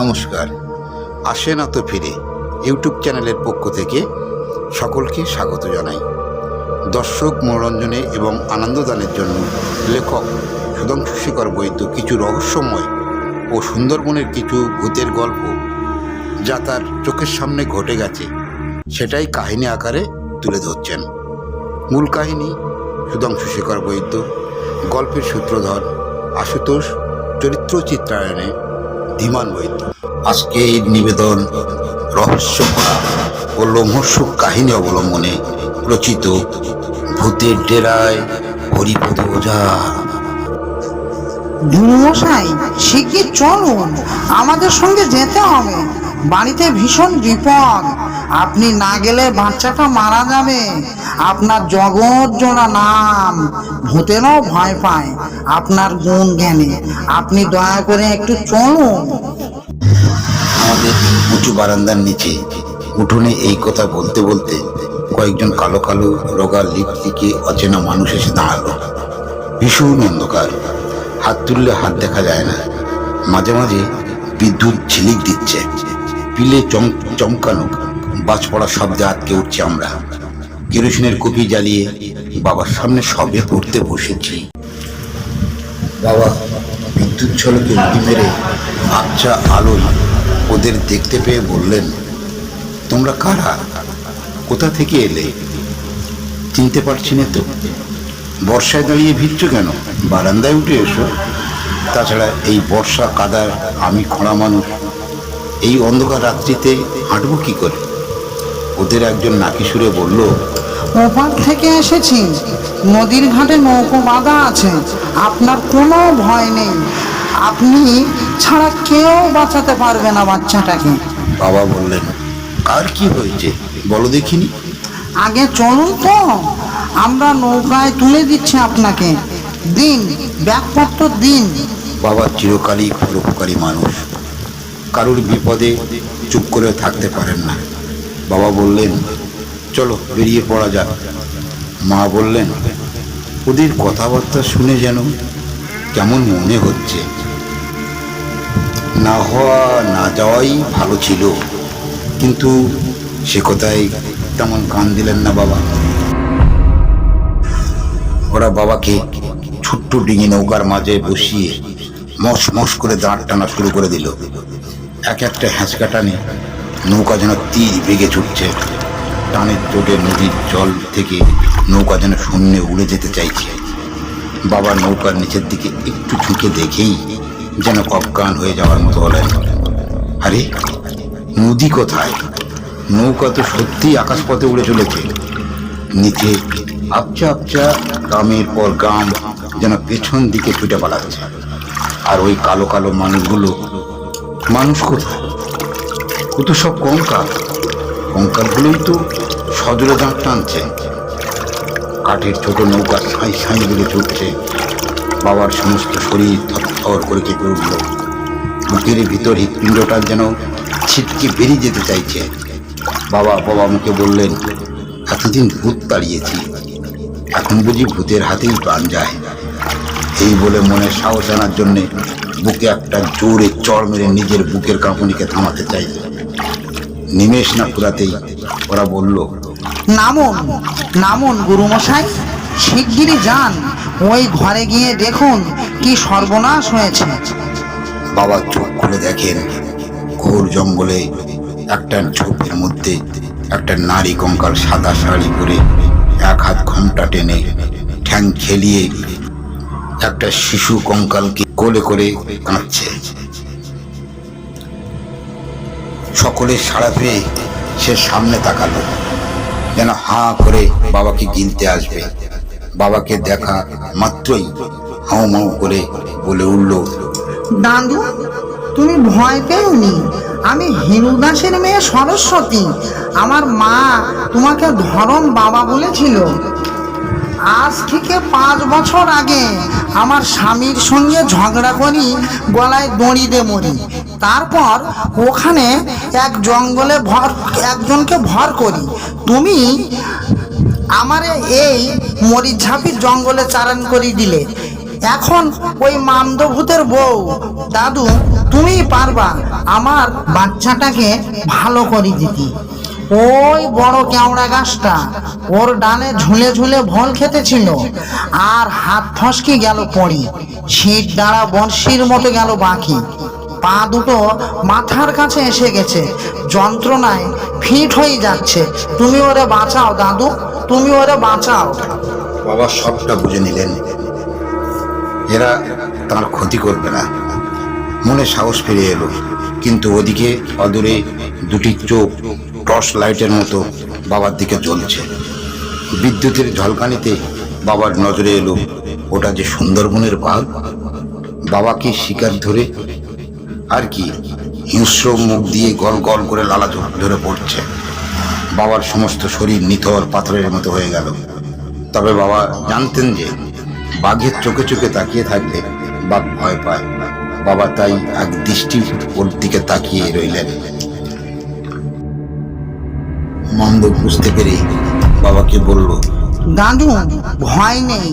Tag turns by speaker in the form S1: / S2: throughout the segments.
S1: নমস্কার। আসে না তো ফিরে ইউটিউব চ্যানেলের পক্ষ থেকে সকলকে স্বাগত জানাই। দর্শক মনোরঞ্জনে এবং আনন্দদানের জন্য লেখক সুধাংশু শেখর বৈদ্য কিছু রহস্যময় ও সুন্দরবনের কিছু ভূতের গল্প যা তার চোখের সামনে ঘটে গেছে, সেটাই কাহিনী আকারে তুলে ধরছেন। মূল কাহিনী সুধাংশু শেখর বৈদ্য, গল্পের সূত্রধর আশুতোষ চরিত্র চিত্রায়নে ধীমান বৈদ্য আজকে এই নিবেদন, রহস্য ও লোমহর্ষক কাহিনী অবলম্বনে রচিত ভূতের ডেরায় হরিপদ ওঝা।
S2: গুরুমশাই শিগগির চলুন? আমাদের সঙ্গে যেতে হবে। বাড়িতে ভীষণ বিপদ। আপনি না গেলে বাচ্চাটা মারা যাবে। আপনার জগৎ জোড়া নাম ভূতেরও ভয় পায়। আপনার গুণ জ্ঞানে। আপনি দয়া করে একটু চলুন।
S1: আমাদের উঁচু বারান্দার নিচে উঠোনে এই কথা বলতে বলতে কয়েকজন কালো কালো রোগা লিপটিকে অচেনা মানুষ এসে দাঁড়াল। ভীষণ অন্ধকার। হাত তুললে হাত দেখা যায় না। মাঝে মাঝে বিদ্যুৎ ঝিলিক দিচ্ছে। পিলে চম, চমকানো বাজ পড়া শব্দে আটকে উঠছে আমরা। কেরোসিনের কপি জ্বালিয়ে বাবার সামনে সবে পড়তে বসেছি। বাবা বিদ্যুৎ ঝলকে উঁকি মেরে আবছা আলোয় ওদের দেখতে পেয়ে বললেন, তোমরা কারা? কোথা থেকে এলে? চিনতে পারছি না তো। বর্ষায় দাঁড়িয়ে ভিড়ছ কেন? বারান্দায় উঠে এসো। তাছাড়া এই বর্ষা কাদার আমি খরা মানুষ। এই অন্ধকার রাত্রিতে হাঁটবো কি করে? ওদের একজন নাকি সুরে বলল
S2: ওপার থেকে এসেছি। নদীর ঘাটে নৌকো বাঁধা আছে। আপনার কোনো ভয় নেই। আপনি ছাড়া কেউ বাঁচাতে পারবে না বাচ্চাটাকে।
S1: বাবা বললেন আর কি হয়েছে? বলো দেখিনি?
S2: আগে চলুন তো। আমরা নৌকায় তুলে দিচ্ছি আপনাকে। দিন ব্যাগপত্র দিন।
S1: বাবা চিরকালই পরোপকারী মানুষ। কারোর বিপদে চুপ করে থাকতে পারেন না। বাবা বললেন চলো, বেরিয়ে পড়া যাক। মা বললেন, ওদের কথাবার্তা শুনে যেন কেমন মনে হচ্ছে। না হওয়া, না যাওয়াই ভালো ছিল। কিন্তু সে কথায় তেমন কান দিলেন না বাবা। ওরা বাবাকে ছোট্ট ডিঙি নৌকার মাঝে বসিয়ে মস মস করে দাঁড় টানা শুরু করে দিল। এক একটা হ্যাঁচকা টানে নৌকা যেন তীর বেগে ছুটছে। টানের চোটে নদীর জল থেকে নৌকা যেন শূন্যে উড়ে যেতে চাইছে। বাবা নৌকার নিচের দিকে একটু ঝুঁকে দেখেই যেন অজ্ঞান হয়ে যাওয়ার মতো হলেন আরে, নদী কোথায়? নৌকা তো সত্যিই আকাশপথে উড়ে চলেছে। নিচে আপচা আপচা গ্রামের পর গ্রাম যেন পেছন দিকে ছুটে পালাচ্ছে। আর ওই কালো কালো মানুষগুলো, মানুষ কোথায়? ও তো সব কঙ্কাল। কঙ্কালগুলোই তো সজোরে দাঁত টানছে। কাঠের ছোট নৌকা সাঁই সাঁই দিকে ছুটছে বাবার সমস্ত শরীর থর করে কেঁপে উঠল। বুকের ভিতর হৃৎপিণ্ডটা যেন ছিটকে বেরিয়ে যেতে চাইছে। বাবা বাবা আমাকে বললেন, এতদিন ভূত তাড়িয়েছি। এখন বুঝি ভূতের হাতেই প্রাণ যায়। এই বলে মনে সাহস আনার জন্যে বুকে একটা জোরে চড় মেরে নিজের বুকের কাঁপুনিকে থামাতে চাইল। নিমেষ না ফুরাতেই ওরা বলল
S2: নামুন নামুন গুরুমশাই শিগগিরই যান। ওই ঘরে গিয়ে দেখুন কি সর্বনাশ হয়েছে।
S1: বাবা চোখ খুলে দেখেন ঘোর জঙ্গলে একটা ঝোপের মধ্যে একটা নারী কঙ্কাল সাদা শাড়ি পরে এক হাত ঘোমটা টেনে ঠ্যাং খেলিয়ে একটা শিশু কঙ্কালকে কোলে করে কাঁদছে। সকলের সাড়া পেয়ে সে সামনে তাকালো। যেন হাঁ করে বাবাকে গিলতে আসবে। বাবাকে দেখা মাত্রই হাউ মাউ করে বলে উঠল,
S2: দাদু, তুমি ভয় পেওনি। আমি হিরু দাসের মেয়ে সরস্বতী। আমার মা তোমাকে ধরম বাবা বলেছিল। আজ থেকে পাঁচ বছর আগে আমার স্বামীর সঙ্গে ঝগড়া করি, গলায় দড়ি দে মরি। তারপর ওখানে এক জঙ্গলে ভর, একজনকে ভর করি। তুমি আমারে এই মরিঝাপির জঙ্গলে চারণ করে দিলে। এখন ওই মামদভূতের বউ, দাদু তুমিই পারবা আমার বাচ্চাটাকে ভালো করে দিতি। ওই বড় কেওড়া গাছটা, ওর ডালে ঝুলে ঝুলে ভল খেতেছিল। আর হাত ফসকে গেল পড়ি, ছিট দ্বারা বর্ষির মতো গেল বাকি। পা দুটো মাথার কাছে এসে গেছে, যন্ত্রণায় ফিট হয়ে যাচ্ছে। তুমি ওরে বাঁচাও, দাদু, তুমি ওরে বাঁচাও।
S1: বাবা সবটা বুঝে নিলেন। এরা তার ক্ষতি করবে না। মনে সাহস ফিরে এলো। কিন্তু ওদিকে অদূরে দুটি চোখ টর্চ লাইটের মতো বাবার দিকে জ্বলছে। বিদ্যুতের ঝলকানিতে বাবার নজরে এলো ওটা যে সুন্দরবনের বাঘ। বাবাকে শিকার ধরে আর কি হিংস্র মুখ দিয়ে গল গল করে লালা ধরে পড়ছে। বাবার সমস্ত শরীর নিথর পাথরের মতো হয়ে গেল। তবে বাবা জানতেন যে বাঘের চোখে চোখে তাকিয়ে থাকলে বাঘ ভয় পায়। বাবা তাই এক দৃষ্টি ওর দিকে তাকিয়ে রইলেন। মন্দ বুঝতে পেরে বাবাকে বলল
S2: দাদু ভয় নেই।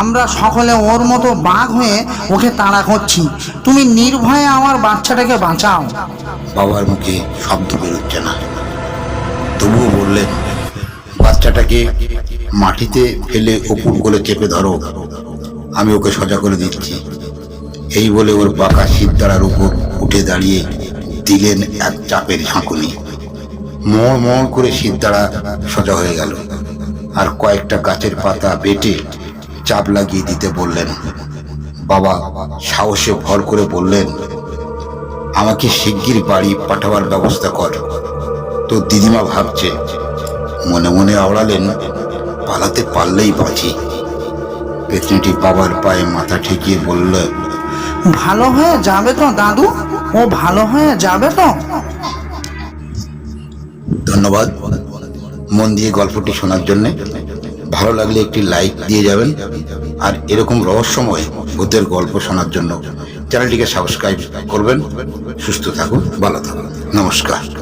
S2: আমরা সকলে ওর মতো বাঘ হয়ে ওকে তাড়া করছি। তুমি নির্ভয়ে আমার বাচ্চাটাকে বাঁচাও।
S1: বাবার মুখে শব্দ বেরোচ্ছে না। তবুও বললেন বাচ্চাটাকে মাটিতে ফেলে অপুর কোলে চেপে ধরো। আমি ওকে সজা করে দিচ্ছি। এই বলে ওর বাঁকা সিদ্ধারার উপর উঠে দাঁড়িয়ে দিলেন এক চাপের ঝাঁকুনি। মোড় মোড় করে সিদ্ধারা সোজা হয়ে গেল। আর কয়েকটা গাছের পাতা বেটে চাপ লাগিয়ে দিতে বললেন, বাবা, সাহসে ভর করে বললেন, আমাকে শিগগির বাড়ি পাঠাবার ব্যবস্থা কর। তো দিদিমা ভাবছে, মনে মনে আওড়ালেন, পালাতে পারলেই বাঁচি। পেতনিটি বাবার পায়ে মাথা ঠেকিয়ে বলল,
S2: ভালো হয়ে যাবে তো দাদু? ও ভালো হয়ে যাবে তো?
S1: ধন্যবাদ। মন দিয়ে গল্পটি শোনার জন্যে। ভালো লাগলে একটি লাইক দিয়ে যাবেন। আর এরকম রহস্যময় ভূতের গল্প শোনার জন্য চ্যানেলটিকে সাবস্ক্রাইব করবেন। সুস্থ থাকুন, ভালো থাকুন। নমস্কার।